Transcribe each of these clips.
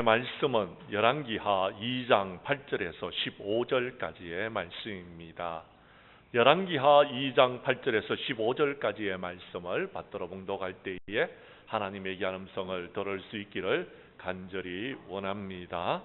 말씀은 열왕기하 2장 8절에서 15절까지의 말씀입니다. 열왕기하 2장 8절에서 15절까지의 말씀을 받들어 봉독할 때에 하나님의 귀한 음성을 들을 수 있기를 간절히 원합니다.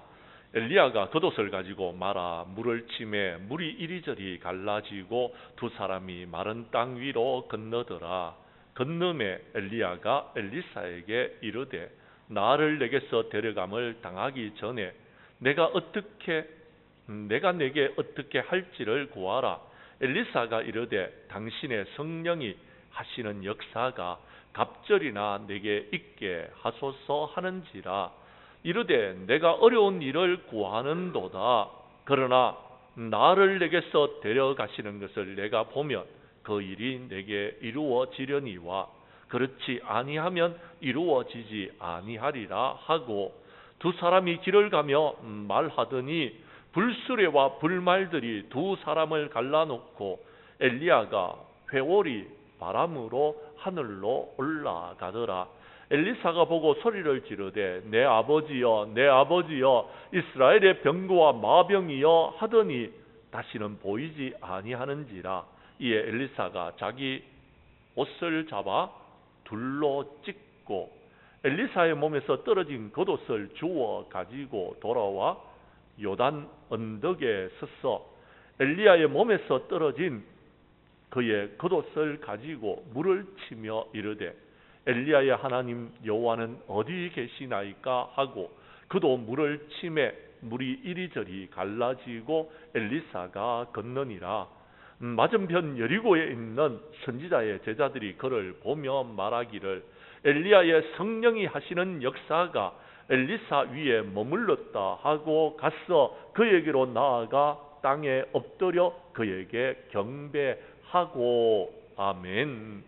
엘리야가 겉옷을 가지고 말아 물을 치매 물이 이리저리 갈라지고 두 사람이 마른 땅 위로 건너더라. 건너매 엘리야가 엘리사에게 이르되 나를 내게서 데려감을 당하기 전에 내가 어떻게 내가 내게 어떻게 할지를 구하라. 엘리사가 이르되 당신의 성령이 하시는 역사가 갑절이나 내게 있게 하소서 하는지라. 이르되 내가 어려운 일을 구하는도다. 그러나 나를 내게서 데려가시는 것을 내가 보면 그 일이 내게 이루어지려니와 그렇지 아니하면 이루어지지 아니하리라 하고 두 사람이 길을 가며 말하더니 불수레와 불말들이 두 사람을 갈라놓고 엘리야가 회오리 바람으로 하늘로 올라가더라. 엘리사가 보고 소리를 지르되 내 아버지여 내 아버지여 이스라엘의 병거와 마병이여 하더니 다시는 보이지 아니하는지라 이에 엘리사가 자기 옷을 잡아 둘로 찢고 엘리사의 몸에서 떨어진 겉옷을 주워 가지고 돌아와 요단 언덕에 서서 엘리야의 몸에서 떨어진 그의 겉옷을 가지고 물을 치며 이르되 엘리야의 하나님 여호와는 어디 계시나이까? 하고 그도 물을 치매 물이 이리저리 갈라지고 엘리사가 음, 맞은편 여리고에 있는 선지자의 제자들이 그를 보며 말하기를 엘리야의 성령이 하시는 역사가 엘리사 위에 머물렀다 하고 가서 그에게로 나아가 땅에 엎드려 그에게 경배하고 아멘.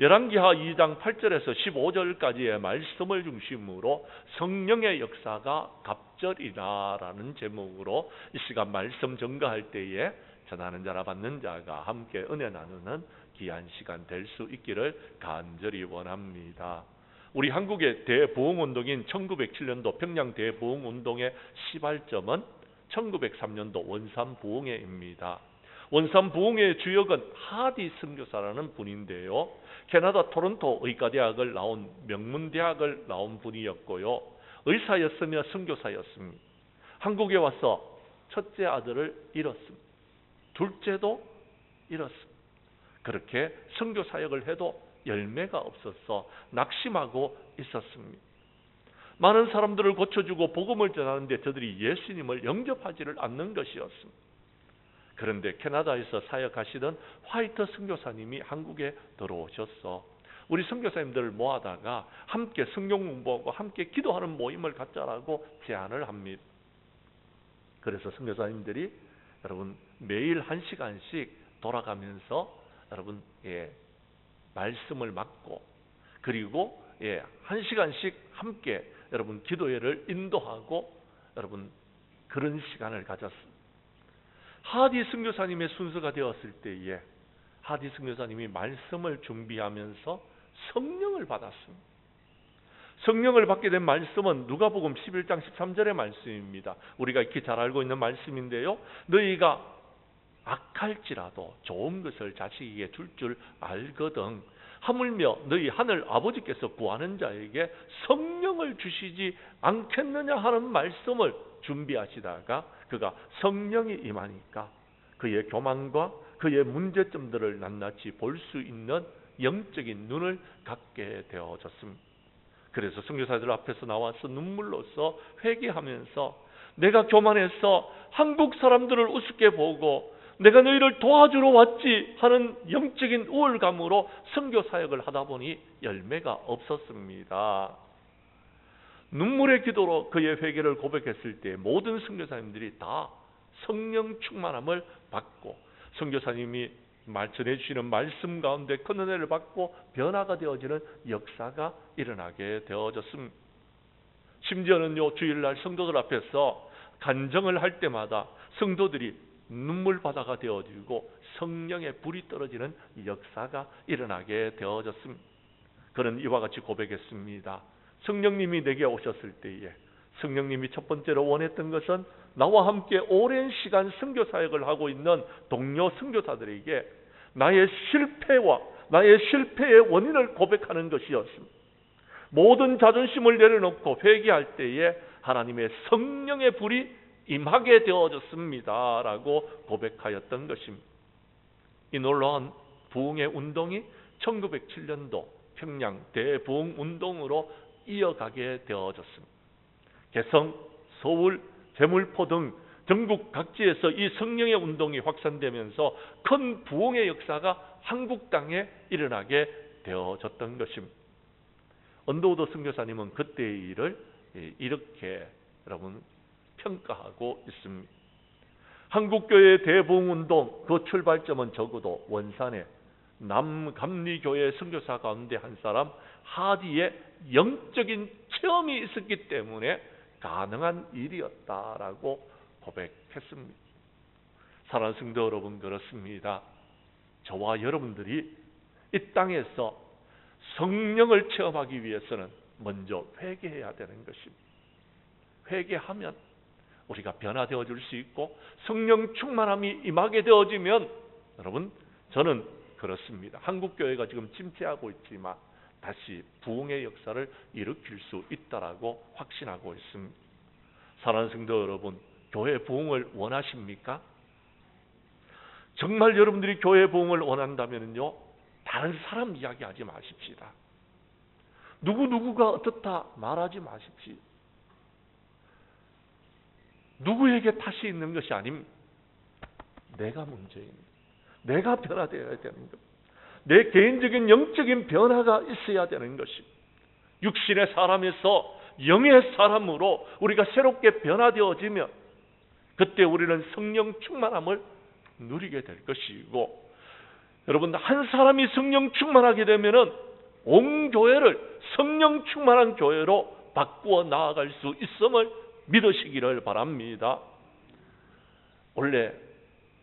열왕기하 2장 8절에서 15절까지의 말씀을 중심으로 성령의 역사가 갑절이라라는 제목으로 이 시간 말씀 전가할 때에 전하는 자라 받는 자가 함께 은혜 나누는 귀한 시간 될 수 있기를 간절히 원합니다. 우리 한국의 대부흥운동인 1907년도 평양 대부흥운동의 시발점은 1903년도 원산 부흥회입니다. 원산 부흥회의 주역은 하디 선교사라는 분인데요. 캐나다 토론토 의과대학을 나온 명문대학을 나온 분이었고요. 의사였으며 선교사였습니다. 한국에 와서 첫째 아들을 잃었습니다. 둘째도 잃었습니다. 그렇게 선교 사역을 해도 열매가 없어서 낙심하고 있었습니다. 많은 사람들을 고쳐주고 복음을 전하는데 저들이 예수님을 영접하지를 않는 것이었습니다. 그런데 캐나다에서 사역하시던 화이트 선교사님이 한국에 들어오셔서 우리 선교사님들을 모아다가 함께 성경 공부하고 함께 기도하는 모임을 갖자라고 제안을 합니다. 그래서 선교사님들이 여러분 매일 한 시간씩 돌아가면서 여러분 예, 말씀을 맡고 그리고 예, 한 시간씩 함께 여러분 기도회를 인도하고 여러분 그런 시간을 가졌습니다. 하디 선교사님의 순서가 되었을 때에 하디 선교사님이 말씀을 준비하면서 성령을 받았습니다. 성령을 받게 된 말씀은 누가복음 11장 13절의 말씀입니다. 우리가 익히 잘 알고 있는 말씀인데요. 너희가 악할지라도 좋은 것을 자식에게 줄 줄 알거든. 하물며 너희 하늘 아버지께서 구하는 자에게 성령을 주시지 않겠느냐 하는 말씀을 준비하시다가 그가 성령이 임하니까 그의 교만과 그의 문제점들을 낱낱이 볼 수 있는 영적인 눈을 갖게 되어졌습니다. 그래서 선교사들 앞에서 나와서 눈물로써 회개하면서 내가 교만해서 한국 사람들을 우습게 보고 내가 너희를 도와주러 왔지 하는 영적인 우월감으로 선교 사역을 하다 보니 열매가 없었습니다. 눈물의 기도로 그의 회개를 고백했을 때 모든 선교사님들이 다 성령 충만함을 받고 선교사님이 말 전해 주시는 말씀 가운데 큰 은혜를 받고 변화가 되어지는 역사가 일어나게 되어졌습니다. 심지어는요 주일날 성도들 앞에서 간정을 할 때마다 성도들이 눈물 바다가 되어지고 성령의 불이 떨어지는 역사가 일어나게 되어졌습니다. 그는 이와 같이 고백했습니다. 성령님이 내게 오셨을 때에 성령님이 첫 번째로 원했던 것은 나와 함께 오랜 시간 선교 사역을 하고 있는 동료 선교사들에게 나의 실패와 나의 실패의 원인을 고백하는 것이었습니다. 모든 자존심을 내려놓고 회개할 때에 하나님의 성령의 불이 임하게 되어졌습니다. 라고 고백하였던 것입니다. 이 놀라운 부흥의 운동이 1907년도 평양 대부흥 운동으로 이어가게 되어졌습니다. 개성, 서울, 제물포 등 전국 각지에서 이 성령의 운동이 확산되면서 큰 부흥의 역사가 한국 땅에 일어나게 되어졌던 것입니다. 언더우드 선교사님은 그때의 일을 이렇게 여러분 평가하고 있습니다. 한국교회 대부흥운동 그 출발점은 적어도 원산에 남감리교회 선교사 가운데 한 사람 하디의 영적인 체험이 있었기 때문에 가능한 일이었다라고 고백했습니다. 사랑하는 성도 여러분 그렇습니다. 저와 여러분들이 이 땅에서 성령을 체험하기 위해서는 먼저 회개해야 되는 것입니다. 회개하면 우리가 변화되어 줄 수 있고 성령 충만함이 임하게 되어지면 여러분 저는 그렇습니다. 한국 교회가 지금 침체하고 있지만 다시 부흥의 역사를 일으킬 수 있다라고 확신하고 있습니다. 사랑하는 성도 여러분, 교회 부흥을 원하십니까? 정말 여러분들이 교회 부흥을 원한다면요, 다른 사람 이야기하지 마십시다. 누구 누구가 어떻다 말하지 마십시오. 누구에게 탓이 있는 것이 아님 내가 문제입니다. 내가 변화되어야 되는 것. 내 개인적인 영적인 변화가 있어야 되는 것입니다. 육신의 사람에서 영의 사람으로 우리가 새롭게 변화되어지면 그때 우리는 성령 충만함을 누리게 될 것이고 여러분 한 사람이 성령 충만하게 되면은 온 교회를 성령 충만한 교회로 바꾸어 나아갈 수 있음을 믿으시기를 바랍니다. 원래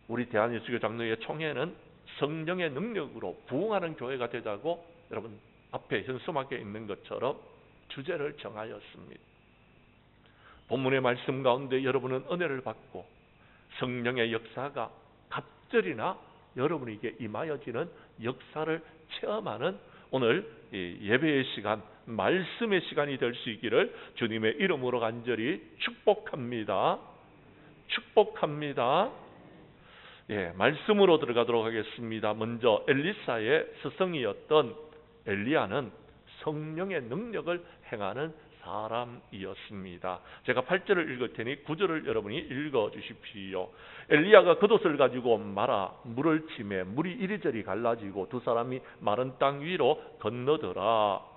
우리 대한예수교 장로회 총회는 성령의 능력으로 부흥하는 교회가 되자고 여러분 앞에 현수막에 있는 것처럼 주제를 정하였습니다. 본문의 말씀 가운데 여러분은 은혜를 받고 성령의 역사가 갑절이나 여러분에게 임하여지는 역사를 체험하는 오늘 예배의 시간, 말씀의 시간이 될 수 있기를 주님의 이름으로 간절히 축복합니다. 축복합니다. 예, 말씀으로 들어가도록 하겠습니다. 먼저 엘리사의 스승이었던 엘리야는 성령의 능력을 행하는 사람이었습니다. 제가 8절을 읽을 테니 9절을 여러분이 읽어 주십시오. 엘리야가 겉옷을 가지고 말아 물을 치매 물이 이리저리 갈라지고 두 사람이 마른 땅 위로 건너더라.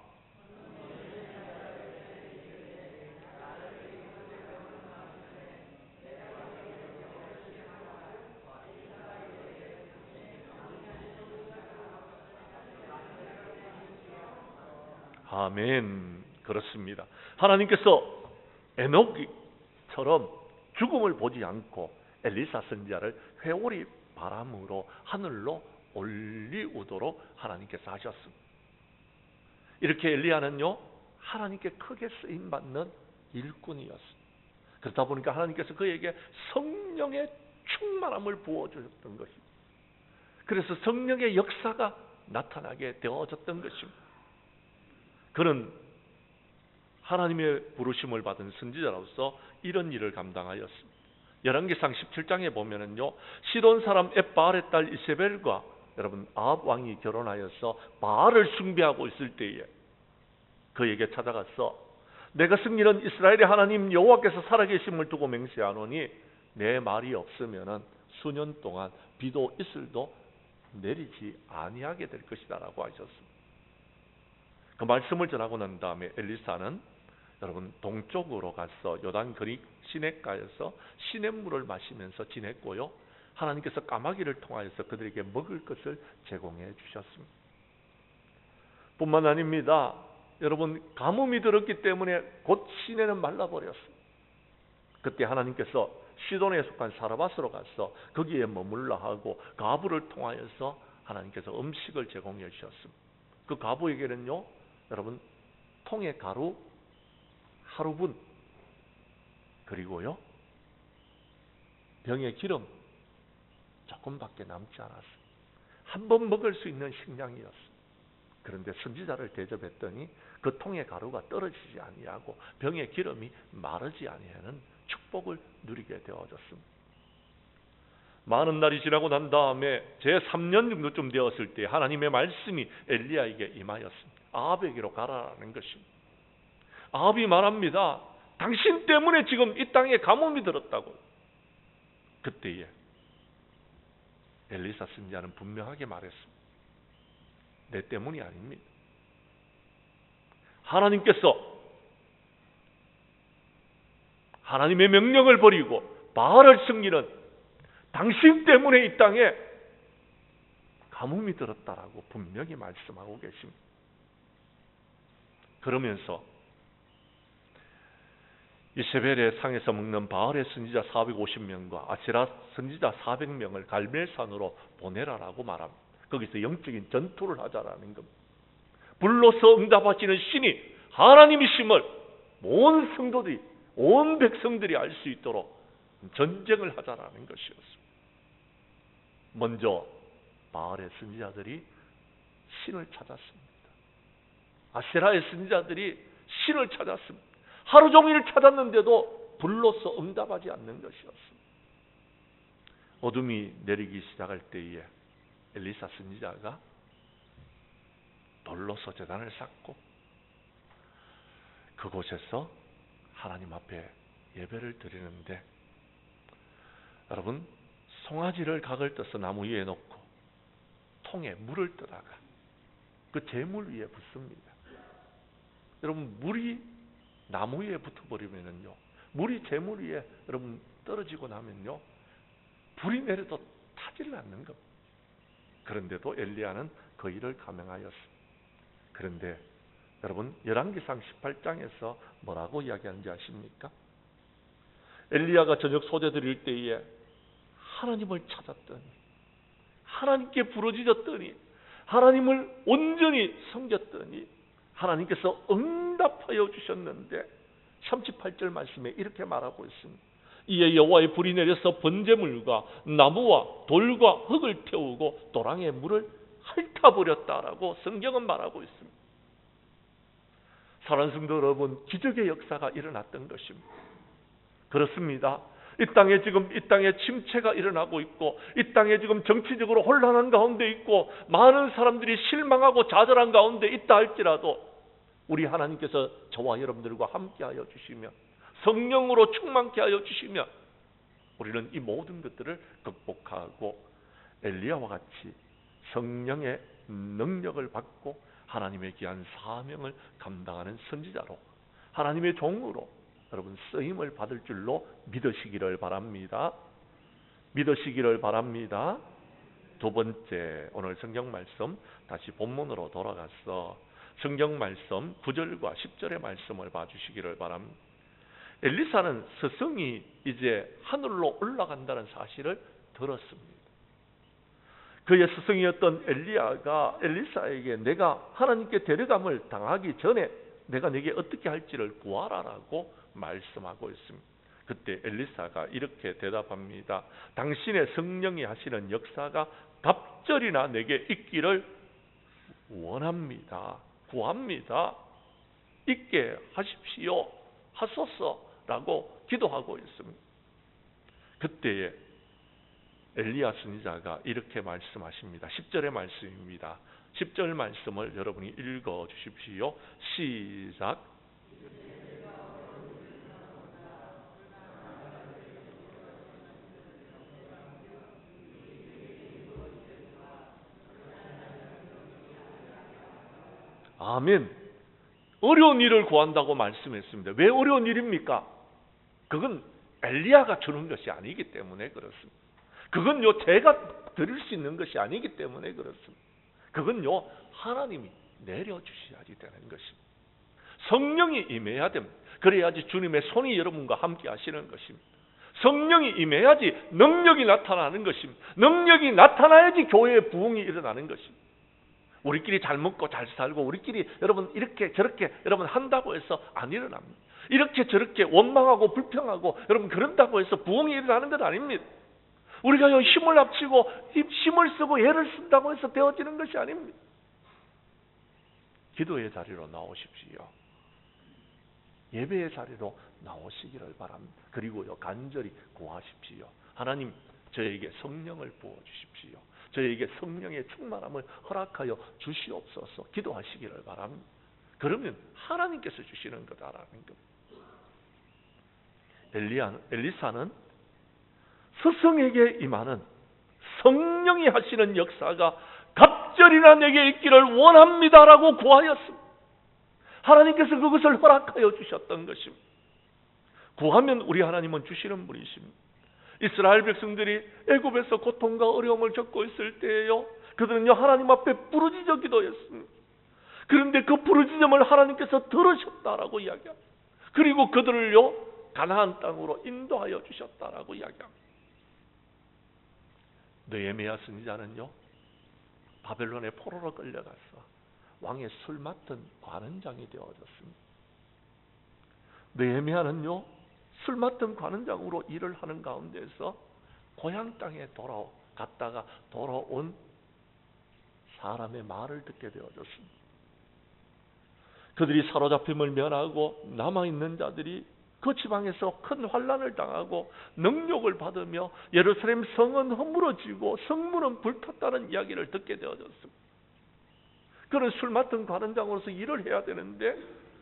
아멘. 그렇습니다. 하나님께서 에녹처럼 죽음을 보지 않고 엘리사 선지자를 회오리 바람으로 하늘로 올리우도록 하나님께서 하셨습니다. 이렇게 엘리야는요 하나님께 크게 쓰임 받는 일꾼이었습니다. 그러다 보니까 하나님께서 그에게 성령의 충만함을 부어 주셨던 것입니다. 그래서 성령의 역사가 나타나게 되어졌던 것입니다. 그는 하나님의 부르심을 받은 선지자로서 이런 일을 감당하였습니다. 열왕기상 17장에 보면은요. 시돈 사람 에바알의 딸 이세벨과 여러분 아합 왕이 결혼하여서 바알을 숭배하고 있을 때에 그에게 찾아가서 내가 승리는 이스라엘의 하나님 여호와께서 살아계심을 두고 맹세하노니 내 말이 없으면은 수년 동안 비도 이슬도 내리지 아니하게 될 것이다라고 하셨습니다. 그 말씀을 전하고 난 다음에 엘리사는 여러분 동쪽으로 가서 요단 그리 시냇가에서 시냇물을 마시면서 지냈고요. 하나님께서 까마귀를 통하여서 그들에게 먹을 것을 제공해 주셨습니다. 뿐만 아닙니다. 여러분 가뭄이 들었기 때문에 곧 시내는 말라버렸습니다. 그때 하나님께서 시돈에 속한 사라바스로 가서 거기에 머물러 하고 가부를 통하여서 하나님께서 음식을 제공해 주셨습니다. 그 가부에게는요, 여러분 통의 가루 하루분 그리고요. 병의 기름 조금밖에 남지 않았어요. 한번 먹을 수 있는 식량이었어요. 그런데 선지자를 대접했더니 그 통의 가루가 떨어지지 아니하고 병의 기름이 마르지 아니하는 축복을 누리게 되어졌습니다. 많은 날이 지나고 난 다음에 제 3년 정도쯤 되었을 때 하나님의 말씀이 엘리야에게 임하였습니다. 아합에게로 가라라는 것입니다. 아합이 말합니다. 당신 때문에 지금 이 땅에 가뭄이 들었다고. 그때에 엘리사 선지자는 분명하게 말했습니다. 내 때문이 아닙니다. 하나님께서 하나님의 명령을 버리고 바알을 섬기는 당신 때문에 이 땅에 가뭄이 들었다라고 분명히 말씀하고 계십니다. 그러면서 이세벨의 상에서 먹는 바알의 선지자 450명과 아세라 선지자 400명을 갈멜산으로 보내라라고 말합니다. 거기서 영적인 전투를 하자라는 겁니다. 불로서 응답하시는 신이 하나님이심을 온 성도들이 온 백성들이 알 수 있도록 전쟁을 하자라는 것이었습니다. 먼저 바알의 선지자들이 신을 찾았습니다. 아세라의 선지자들이 신을 찾았습니다. 하루 종일 찾았는데도 불로서 응답하지 않는 것이었습니다. 어둠이 내리기 시작할 때에 엘리사 선지자가 돌로서 재단을 쌓고 그곳에서 하나님 앞에 예배를 드리는데 여러분 송아지를 각을 떠서 나무 위에 놓고 통에 물을 떠다가 그 재물 위에 붓습니다. 여러분 물이 나무 위에 붙어버리면요 물이 재물 위에 여러분 떨어지고 나면요 불이 내려도 타지를 않는 겁니다. 그런데도 엘리야는 그 일을 감행하였습니다. 그런데 여러분 열왕기상 18장에서 뭐라고 이야기하는지 아십니까? 엘리야가 저녁 소재 드릴 때에 하나님을 찾았더니 하나님께 부르짖었더니 하나님을 온전히 섬겼더니 하나님께서 응답하여 주셨는데 38절 말씀에 이렇게 말하고 있습니다. 이에 여호와의 불이 내려서 번제물과 나무와 돌과 흙을 태우고 도랑의 물을 핥아버렸다라고 성경은 말하고 있습니다. 사랑하는 성도 여러분, 기적의 역사가 일어났던 것입니다. 그렇습니다. 이 땅에 지금 이 땅에 침체가 일어나고 있고 이 땅에 지금 정치적으로 혼란한 가운데 있고 많은 사람들이 실망하고 좌절한 가운데 있다 할지라도 우리 하나님께서 저와 여러분들과 함께하여 주시며 성령으로 충만케 하여 주시며 우리는 이 모든 것들을 극복하고 엘리야와 같이 성령의 능력을 받고 하나님의 귀한 사명을 감당하는 선지자로 하나님의 종으로 여러분 쓰임을 받을 줄로 믿으시기를 바랍니다. 믿으시기를 바랍니다. 두 번째 오늘 성경 말씀 다시 본문으로 돌아가서 성경 말씀 9절과 10절의 말씀을 봐주시기를 바랍니다. 엘리사는 스승이 이제 하늘로 올라간다는 사실을 들었습니다. 그의 스승이었던 엘리야가 엘리사에게 내가 하나님께 데려감을 당하기 전에 내가 내게 어떻게 할지를 구하라라고 말씀하고 있습니다. 그때 엘리사가 이렇게 대답합니다. 당신의 성령이 하시는 역사가 갑절이나 내게 있기를 원합니다. 구합니다. 있게 하십시오. 하소서라고 기도하고 있습니다. 그때에 엘리야 선지자가 이렇게 말씀하십니다. 10절의 말씀입니다. 10절 말씀을 여러분이 읽어 주십시오. 시작. 아멘. 어려운 일을 구한다고 말씀했습니다. 왜 어려운 일입니까? 그건 엘리야가 주는 것이 아니기 때문에 그렇습니다. 그건요 제가 드릴 수 있는 것이 아니기 때문에 그렇습니다. 그건요 하나님이 내려주셔야지 되는 것입니다. 성령이 임해야 됩니다. 그래야지 주님의 손이 여러분과 함께 하시는 것입니다. 성령이 임해야지 능력이 나타나는 것입니다. 능력이 나타나야지 교회의 부흥이 일어나는 것입니다. 우리끼리 잘 먹고 잘 살고 우리끼리 여러분 이렇게 저렇게 여러분 한다고 해서 안 일어납니다. 이렇게 저렇게 원망하고 불평하고 여러분 그런다고 해서 부흥이 일어나는 건 아닙니다. 우리가 힘을 합치고 힘을 쓰고 애를 쓴다고 해서 되어지는 것이 아닙니다. 기도의 자리로 나오십시오. 예배의 자리로 나오시기를 바랍니다. 그리고요 간절히 구하십시오. 하나님 저에게 성령을 부어 주십시오. 저에게 성령의 충만함을 허락하여 주시옵소서. 기도하시기를 바랍니다. 그러면 하나님께서 주시는 거다라는 것. 엘리야 엘리사는 스승에게 임하는 성령이 하시는 역사가 갑절이나 내게 있기를 원합니다라고 구하였습니다. 하나님께서 그것을 허락하여 주셨던 것입니다. 구하면 우리 하나님은 주시는 분이십니다. 이스라엘 백성들이 애굽에서 고통과 어려움을 겪고 있을 때에요. 그들은요 하나님 앞에 부르짖어 기도했습니다. 그런데 그 부르짖음을 하나님께서 들으셨다라고 이야기합니다. 그리고 그들을요 가나안 땅으로 인도하여 주셨다라고 이야기합니다. 느헤미야 선지자는요 바벨론의 포로로 끌려가서 왕의 술 맡은 관원장이 되어졌습니다. 느헤미야는요 술 맡은 관원장으로 일을 하는 가운데서 고향 땅에 돌아갔다가 돌아온 사람의 말을 듣게 되어졌습니다. 그들이 사로잡힘을 면하고 남아있는 자들이 그 지방에서 큰 환란을 당하고 능욕을 받으며 예루살렘 성은 허물어지고 성문은 불탔다는 이야기를 듣게 되어졌습니다. 그런 술 맡은 관원장으로서 일을 해야 되는데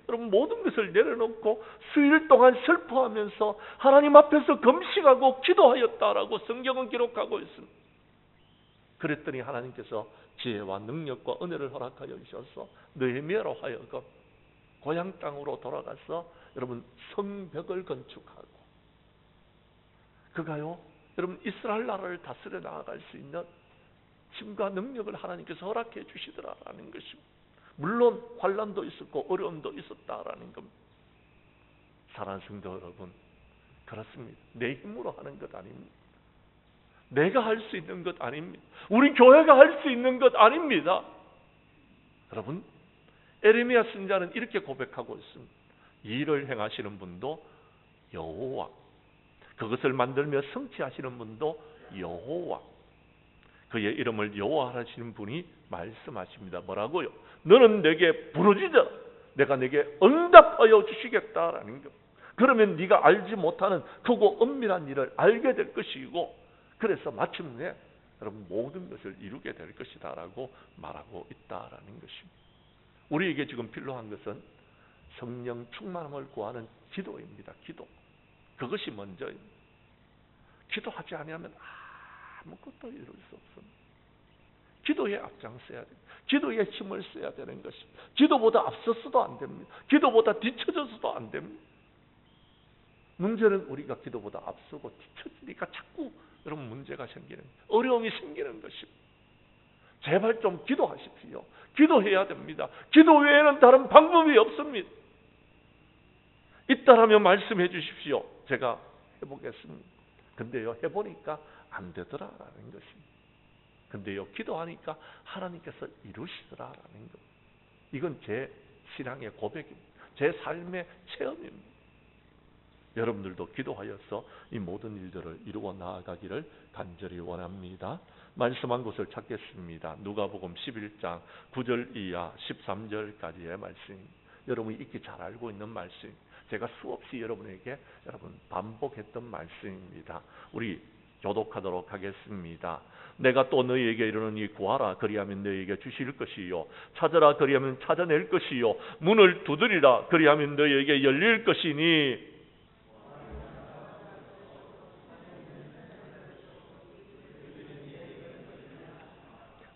여러분 모든 것을 내려놓고 수일 동안 슬퍼하면서 하나님 앞에서 금식하고 기도하였다라고 성경은 기록하고 있습니다. 그랬더니 하나님께서 지혜와 능력과 은혜를 허락하여 주셔서 느헤미야로 하여금 고향 땅으로 돌아가서 여러분 성벽을 건축하고 그가요 여러분 이스라엘 나라를 다스려 나아갈 수 있는 힘과 능력을 하나님께서 허락해 주시더라라는 것입니다. 물론 환란도 있었고 어려움도 있었다라는 겁니다. 사랑하는 성도 여러분 그렇습니다. 내 힘으로 하는 것 아닙니다. 내가 할 수 있는 것 아닙니다. 우리 교회가 할 수 있는 것 아닙니다. 여러분 에레미야 선자는 이렇게 고백하고 있습니다. 일을 행하시는 분도 여호와 그것을 만들며 성취하시는 분도 여호와 그의 이름을 여호와 하시는 분이 말씀하십니다. 뭐라고요? 너는 내게 부르짖어 내가 내게 응답하여 주시겠다라는 것. 그러면 네가 알지 못하는 크고 은밀한 일을 알게 될 것이고 그래서 마침내 여러분 모든 것을 이루게 될 것이다라고 말하고 있다라는 것입니다. 우리에게 지금 필요한 것은 성령 충만함을 구하는 기도입니다. 기도. 그것이 먼저입니다. 기도하지 않으면 아무것도 이룰 수 없습니다. 기도에 앞장서야 됩니다. 기도에 힘을 써야 되는 것입니다. 기도보다 앞서서도 안 됩니다. 기도보다 뒤쳐져서도 안 됩니다. 문제는 우리가 기도보다 앞서고 뒤쳐지니까 자꾸 여러분 문제가 생기는 어려움이 생기는 것입니다. 제발 좀 기도하십시오. 기도해야 됩니다. 기도 외에는 다른 방법이 없습니다. 있다라면 말씀해 주십시오. 제가 해보겠습니다. 근데요, 해보니까 안 되더라라는 것입니다. 근데요, 기도하니까 하나님께서 이루시더라라는 것. 이건 제 신앙의 고백입니다. 제 삶의 체험입니다. 여러분들도 기도하여서 이 모든 일들을 이루어 나아가기를 간절히 원합니다. 말씀한 곳을 찾겠습니다. 누가복음 11장 9절 이하 13절까지의 말씀. 여러분이 익히 잘 알고 있는 말씀. 제가 수없이 여러분에게 여러분 반복했던 말씀입니다. 우리 교독하도록 하겠습니다. 내가 또 너희에게 이르노니 구하라 그리하면 너희에게 주실 것이요. 찾으라 그리하면 찾아낼 것이요. 문을 두드리라 그리하면 너희에게 열릴 것이니.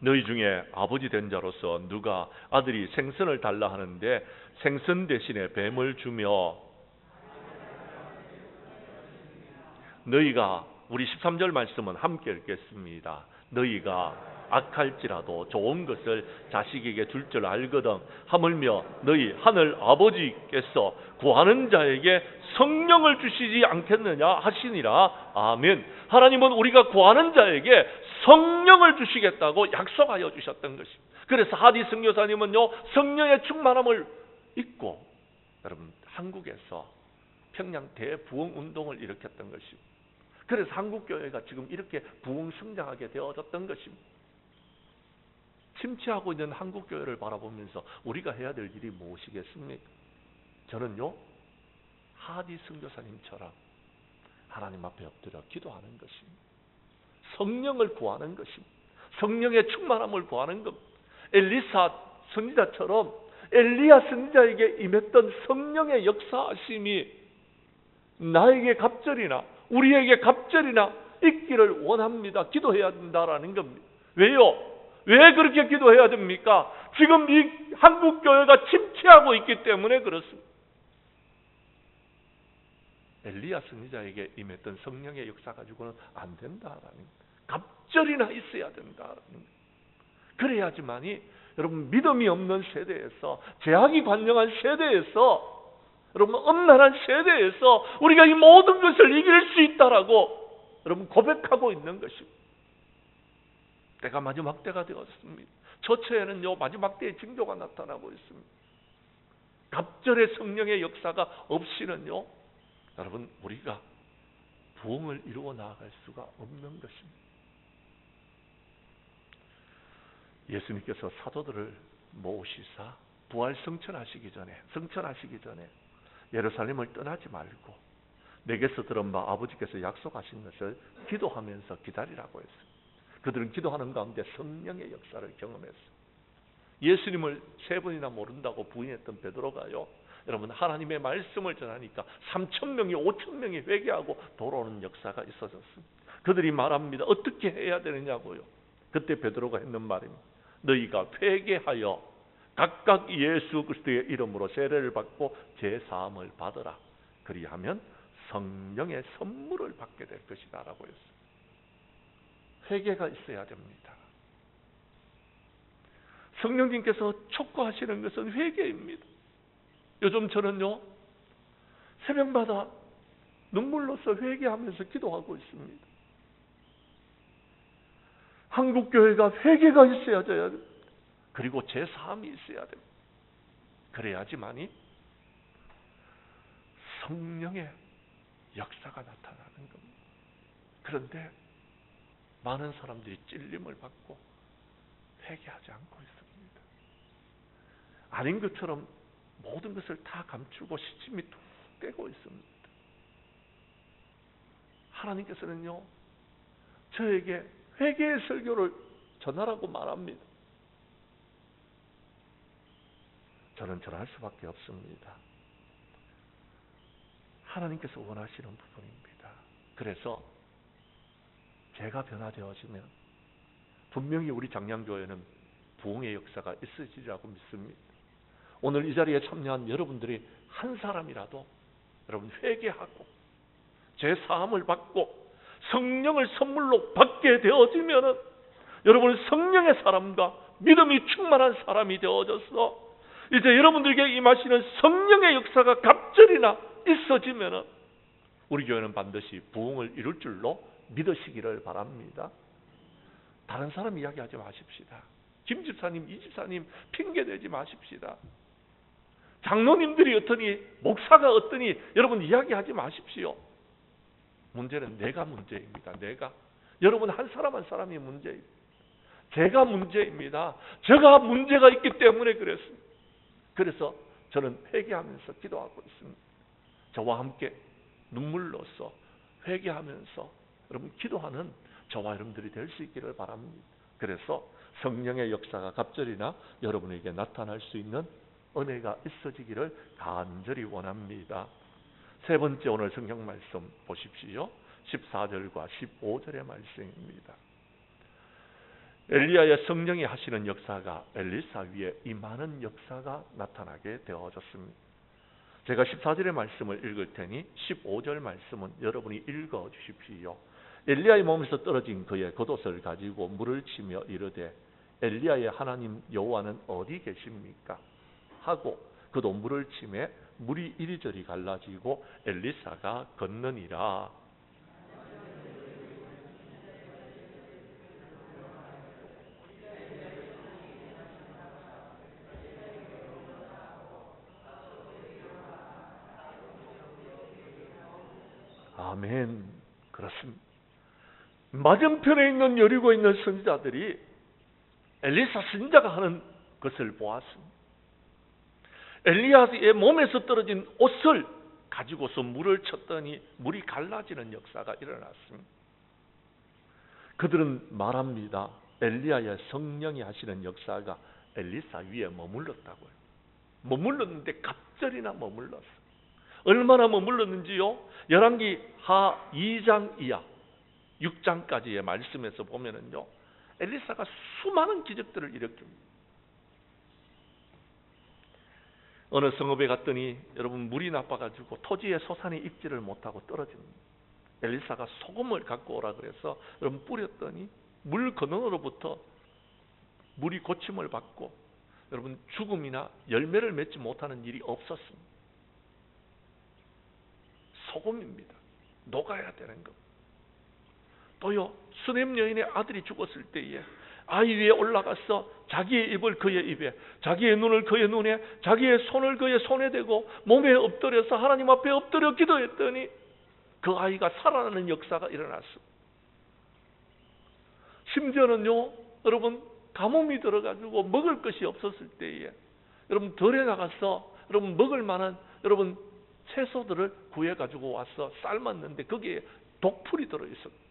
너희 중에 아버지 된 자로서 누가 아들이 생선을 달라 하는데 생선 대신에 뱀을 주며 너희가 우리 13절 말씀은 함께 읽겠습니다. 너희가 악할지라도 좋은 것을 자식에게 줄 줄 알거든 하물며 너희 하늘 아버지께서 구하는 자에게 성령을 주시지 않겠느냐 하시니라 아멘 하나님은 우리가 구하는 자에게 성령을 주시겠다고 약속하여 주셨던 것입니다 그래서 하디 성교사님은요 성령의 충만함을 잊고 여러분 한국에서 평양 대부흥 운동을 일으켰던 것입니다. 그래서 한국 교회가 지금 이렇게 부흥 성장하게 되어졌던 것입니다. 침체하고 있는 한국 교회를 바라보면서 우리가 해야 될 일이 무엇이겠습니까? 저는요 하디 선교사님처럼 하나님 앞에 엎드려 기도하는 것입니다. 성령을 구하는 것입니다. 성령의 충만함을 구하는 것. 엘리사 선지자처럼 엘리야 선지자에게 임했던 성령의 역사하심이 나에게 갑절이나 우리에게 갑절이나 있기를 원합니다. 기도해야 된다라는 겁니다. 왜요? 왜 그렇게 기도해야 됩니까? 지금 이 한국 교회가 침체하고 있기 때문에 그렇습니다. 엘리야 선지자에게 임했던 성령의 역사 가지고는 안 된다라는 갑절이나 있어야 된다라는 그래야지만이 여러분 믿음이 없는 세대에서 제약이 관영한 세대에서 여러분 엄난한 세대에서 우리가 이 모든 것을 이길 수 있다라고 여러분 고백하고 있는 것입니다. 때가 마지막 때가 되었습니다. 초처에는요 마지막 때의 징조가 나타나고 있습니다. 갑절의 성령의 역사가 없이는요 여러분 우리가 부흥을 이루어 나아갈 수가 없는 것입니다. 예수님께서 사도들을 모으시사 부활 성천하시기 전에 성천하시기 전에 예루살렘을 떠나지 말고 내게서 들은 바 아버지께서 약속하신 것을 기도하면서 기다리라고 했습니다. 그들은 기도하는 가운데 성령의 역사를 경험했습니다. 예수님을 세 번이나 모른다고 부인했던 베드로가요. 여러분 하나님의 말씀을 전하니까 3천 명이 5천 명이 회개하고 돌아오는 역사가 있어졌습니다. 그들이 말합니다. 어떻게 해야 되느냐고요. 그때 베드로가 했는 말입니다. 너희가 회개하여 각각 예수 그리스도의 이름으로 세례를 받고 제 사함을 받으라. 그리하면 성령의 선물을 받게 될 것이다라고 했습니다. 회개가 있어야 됩니다. 성령님께서 촉구하시는 것은 회개입니다. 요즘 저는요 새벽마다 눈물로서 회개하면서 기도하고 있습니다. 한국 교회가 회개가 있어야 돼요. 그리고 제 삶이 있어야 됩니다. 그래야지만이 성령의 역사가 나타나는 겁니다. 그런데 많은 사람들이 찔림을 받고 회개하지 않고 있습니다. 아닌 것처럼 모든 것을 다 감추고 시침이 툭 떼고 있습니다. 하나님께서는요, 저에게 회개의 설교를 전하라고 말합니다. 저는 전할 수밖에 없습니다. 하나님께서 원하시는 부분입니다. 그래서 제가 변화되어지면 분명히 우리 장량교회는 부흥의 역사가 있으리라고 믿습니다. 오늘 이 자리에 참여한 여러분들이 한 사람이라도 여러분 회개하고 제 사함을 받고 성령을 선물로 받게 되어지면은 여러분 성령의 사람과 믿음이 충만한 사람이 되어져서 이제 여러분들에게 임하시는 성령의 역사가 갑절이나 있어지면은 우리 교회는 반드시 부흥을 이룰 줄로 믿으시기를 바랍니다. 다른 사람 이야기하지 마십시다. 김 집사님, 이 집사님 핑계 대지 마십시다. 장로님들이 어떠니 목사가 어떠니 여러분 이야기하지 마십시오. 문제는 내가 문제입니다. 내가 여러분 한 사람 한 사람이 문제입니다. 제가 문제입니다. 제가 문제가 있기 때문에 그랬습니다. 그래서 저는 회개하면서 기도하고 있습니다. 저와 함께 눈물로써 회개하면서 여러분 기도하는 저와 여러분들이 될 수 있기를 바랍니다. 그래서 성령의 역사가 갑절이나 여러분에게 나타날 수 있는 은혜가 있어지기를 간절히 원합니다. 세 번째 오늘 성경 말씀 보십시오. 14절과 15절의 말씀입니다. 엘리야의 성령이 하시는 역사가 엘리사 위에 임하는 역사가 나타나게 되어졌습니다. 제가 14절의 말씀을 읽을 테니 15절 말씀은 여러분이 읽어 주십시오. 엘리야의 몸에서 떨어진 그의 겉옷을 가지고 물을 치며 이르되 엘리야의 하나님 여호와는 어디 계십니까? 하고 그도 물을 치매 물이 이리저리 갈라지고 엘리사가 걷느니라. 아멘. 그렇습니다. 맞은편에 있는 여리고 있는 선지자들이 엘리사 선지자가 하는 것을 보았습니다. 엘리야의 몸에서 떨어진 옷을 가지고서 물을 쳤더니 물이 갈라지는 역사가 일어났습니다. 그들은 말합니다. 엘리야의 성령이 하시는 역사가 엘리사 위에 머물렀다고요. 머물렀는데 갑절이나 머물렀어. 얼마나 머물렀는지요? 열왕기 하 2장 이하 6장까지의 말씀에서 보면은요. 엘리사가 수많은 기적들을 일으킵니다. 어느 성읍에 갔더니 여러분 물이 나빠가지고 토지에 소산이 익지를 못하고 떨어집니다. 엘리사가 소금을 갖고 오라 그래서 여러분 뿌렸더니 물 근원으로부터 물이 고침을 받고 여러분 죽음이나 열매를 맺지 못하는 일이 없었습니다. 소금입니다. 녹아야 되는 것. 또요 수냄 여인의 아들이 죽었을 때에 아이 위에 올라가서 자기의 입을 그의 입에, 자기의 눈을 그의 눈에, 자기의 손을 그의 손에 대고 몸에 엎드려서 하나님 앞에 엎드려 기도했더니 그 아이가 살아나는 역사가 일어났습니다. 심지어는요, 여러분 가뭄이 들어가지고 먹을 것이 없었을 때에 여러분 덜에 나가서 여러분 먹을 만한 여러분 채소들을 구해 가지고 와서 삶았는데 거기에 독풀이 들어 있었습니다.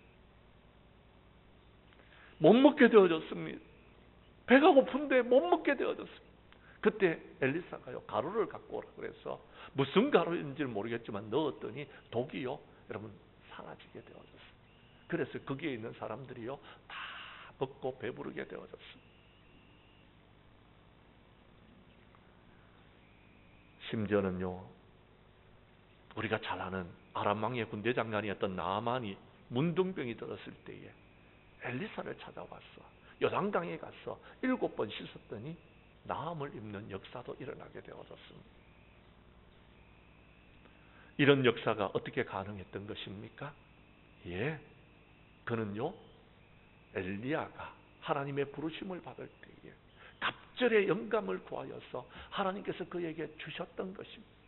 못 먹게 되어졌습니다. 배가 고픈데 못 먹게 되어졌습니다. 그때 엘리사가요 가루를 갖고 오라 그래서 무슨 가루인지 모르겠지만 넣었더니 독이요 여러분 사라지게 되어졌습니다. 그래서 거기에 있는 사람들이요 다 먹고 배부르게 되어졌습니다. 심지어는요 우리가 잘 아는 아람 왕의 군대 장관이었던 나만이 문둥병이 들었을 때에 엘리사를 찾아왔어. 요단강에 가서 일곱 번 씻었더니 나음을 입는 역사도 일어나게 되어졌습니다. 이런 역사가 어떻게 가능했던 것입니까? 예, 그는요 엘리야가 하나님의 부르심을 받을 때에 갑절의 영감을 구하여서 하나님께서 그에게 주셨던 것입니다.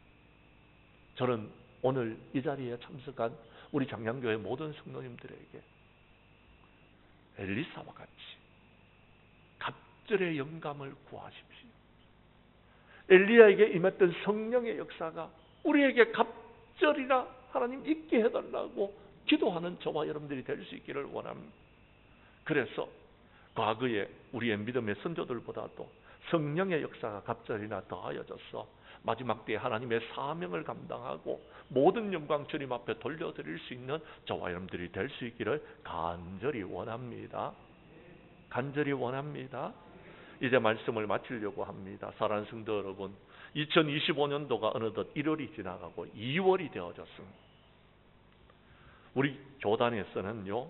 저는 오늘 이 자리에 참석한 우리 장량교회 모든 성도님들에게 엘리사와 같이 갑절의 영감을 구하십시오. 엘리야에게 임했던 성령의 역사가 우리에게 갑절이나 하나님 있게 해달라고 기도하는 저와 여러분들이 될 수 있기를 원합니다. 그래서 과거에 우리의 믿음의 선조들보다도 성령의 역사가 갑절이나 더하여져서 마지막 때에 하나님의 사명을 감당하고 모든 영광 주님 앞에 돌려드릴 수 있는 저와 여러분들이 될 수 있기를 간절히 원합니다. 간절히 원합니다. 이제 말씀을 마치려고 합니다. 사랑하는 성도 여러분, 2025년도가 어느덧 1월이 지나가고 2월이 되어졌습니다. 우리 교단에서는요,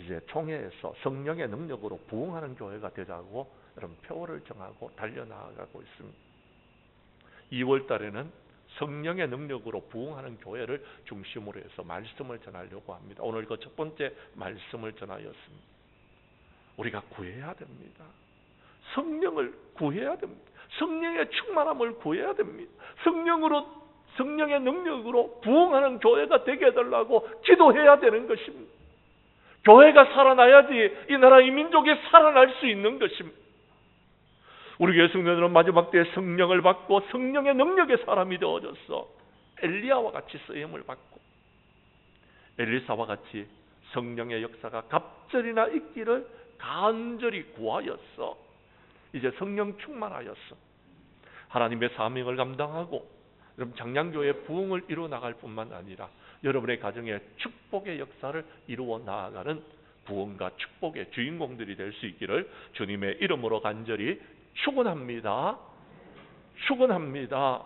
이제 총회에서 성령의 능력으로 부흥하는 교회가 되자고 여러분 표를 정하고 달려나가고 있습니다. 2월 달에는 성령의 능력으로 부흥하는 교회를 중심으로 해서 말씀을 전하려고 합니다. 오늘 그 첫 번째 말씀을 전하였습니다. 우리가 구해야 됩니다. 성령을 구해야 됩니다. 성령의 충만함을 구해야 됩니다. 성령으로 성령의 능력으로 부흥하는 교회가 되게 해달라고 기도해야 되는 것입니다. 교회가 살아나야지 이 나라 이 민족이 살아날 수 있는 것입니다. 우리 성도들은 마지막 때에 성령을 받고 성령의 능력의 사람이 되어졌어. 엘리야와 같이 쓰임을 받고 엘리사와 같이 성령의 역사가 갑절이나 있기를 간절히 구하였어. 이제 성령 충만하였어. 하나님의 사명을 감당하고 여러분 장량교회 부흥을 이루어 나갈 뿐만 아니라 여러분의 가정에 축복의 역사를 이루어 나아가는 부흥과 축복의 주인공들이 될 수 있기를 주님의 이름으로 간절히 축원합니다. 축원합니다.